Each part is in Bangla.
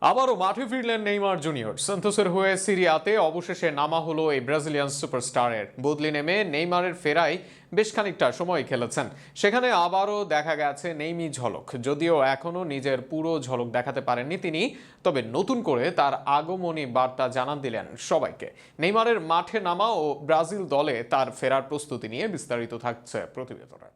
আবারও মাঠে ফিরলেন নেইমার জুনিয়র। সান্তোসের হয়ে সিরিয়াতে অবশেষে নামা হলো এই ব্রাজিলিয়ান সুপারস্টারের। বদলি নেমে নেইমারের ফেরাই বেশ খানিকটা সময় খেলেছেন। সেখানে আবারও দেখা গেছে নেইমি ঝলক। যদিও এখনও নিজের পুরো ঝলক দেখাতে পারেননি তিনি, তবে নতুন করে তার আগমনী বার্তা জানান দিলেন সবাইকে। নেইমারের মাঠে নামা ও ব্রাজিল দলে তার ফেরার প্রস্তুতি নিয়ে বিস্তারিত থাকছে প্রতিবেদনে।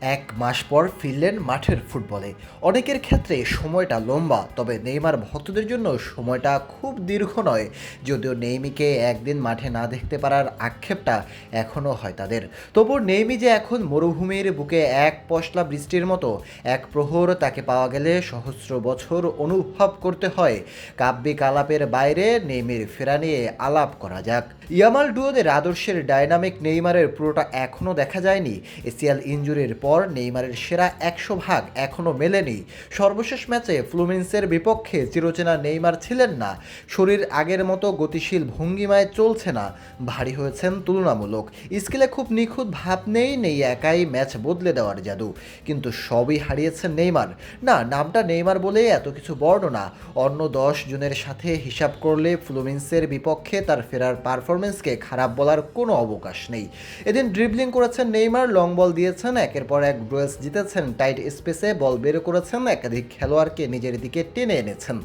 এক মাস পর ফিরলেন মাঠের ফুটবলে। অনেকের ক্ষেত্রে সময়টা লম্বা, তবে নেইমার ভক্তদের জন্য সময়টা খুব দীর্ঘ নয়। যদিও নেইমিকে একদিন মাঠে না দেখতে পারার আক্ষেপটা এখনও হয় তাদের। তবু নেইমি যে এখন মরুভূমির বুকে এক পশলা বৃষ্টির মতো, এক প্রহর তাকে পাওয়া গেলে সহস্র বছর অনুভব করতে হয়। কাব্যিক আলাপের বাইরে নেইমির ফেরা নিয়ে আলাপ করা যাক। ইয়ামাল ডুয়োদের আদর্শের ডায়নামিক নেইমারের পুরোটা এখনও দেখা যায়নি। এসিয়াল ইঞ্জুরির পর নেইমারের সেরা একশো ভাগ এখনও মেলেনি। সর্বশেষ ম্যাচে ফ্লুমিন্সের বিপক্ষে চিরচেনা নেইমার ছিলেন না। শরীর আগের মতো গতিশীল ভঙ্গিমায় চলছে না। ভারী হয়েছেন তুলনামূলক। স্কেলে খুব নিখুঁত ভাব নেই নেই একাই ম্যাচ বদলে দেওয়ার জাদু। কিন্তু সবই হারিয়েছেন নেইমার। না, নামটা নেইমার বলে এত কিছু বর্ণনা। অন্য দশ জনের সাথে হিসাব করলে ফ্লুমিন্সের বিপক্ষে তার ফেরার পারফরমেন্সকে খারাপ বলার কোনো অবকাশ নেই। এদিন ড্রিবলিং করেছেন নেইমার লং বল দিয়েছেন, একের পর এক ড্রয়েস জিতেছেন টাইট স্পেসে বল বের করেছেন, একাধিক খেলোয়াড়কে নিজের দিকে টেনে এনেছেন।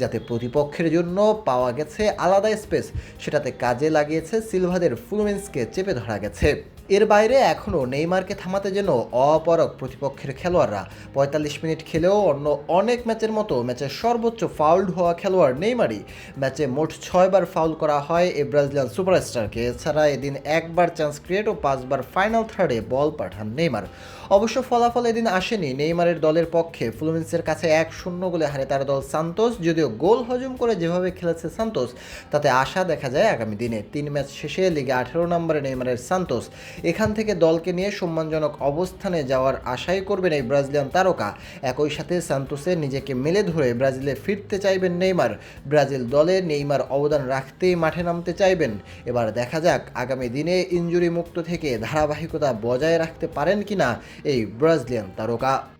যাতে প্রতিপক্ষের জন্য পাওয়া গেছে আলাদা স্পেস সেটাতে কাজে লাগিয়েছে সিলভাদের ফুলমেন্সকে চেপে ধরা গেছে। এর বাইরে এখনও নেইমারকে থামাতে যেন অপরক প্রতিপক্ষের খেলোয়াড়রা। পঁয়তাল্লিশ মিনিট খেলেও অন্য অনেক ম্যাচের মতো ম্যাচের সর্বোচ্চ ফাউল্ড হওয়া খেলোয়াড় নেইমারই। ম্যাচে মোট ছয়বার ফাউল করা হয় এই ব্রাজিলিয়ান সুপারস্টারকে। এছাড়া এদিন একবার চান্স ক্রিয়েট ও পাঁচবার ফাইনাল থার্ডে বল পাঠান নেইমার। অবশ্য ফলাফল এদিন আসেনি। নেইমারের দলের পক্ষে ফ্লুমিন্সের কাছে এক শূন্য গোলে হারে তার দল সান্তোস, যদিও গোল হজম করে যেভাবে খেলেছে সান্তোস, তাতে আশা দেখা যায় আগামী দিনে। তিন ম্যাচ শেষে লিগে আঠেরো নম্বরে নেইমারের সান্তোস। এখান থেকে দলকে নিয়ে সম্মানজনক অবস্থানে যাওয়ার আশাই করবেন এই ব্রাজিলিয়ান তারকা। একই সাথে সান্তোসে নিজেকে মেলে ধরে ব্রাজিলে ফিরতে চাইবেন নেইমার। ব্রাজিল দলে নেইমার অবদান রাখতেই মাঠে নামতে চাইবেন। এবার দেখা যাক আগামী দিনে ইঞ্জুরি মুক্ত থেকে ধারাবাহিকতা বজায় রাখতে পারেন কিনা এই ব্রাজিলিয়ান তারকা।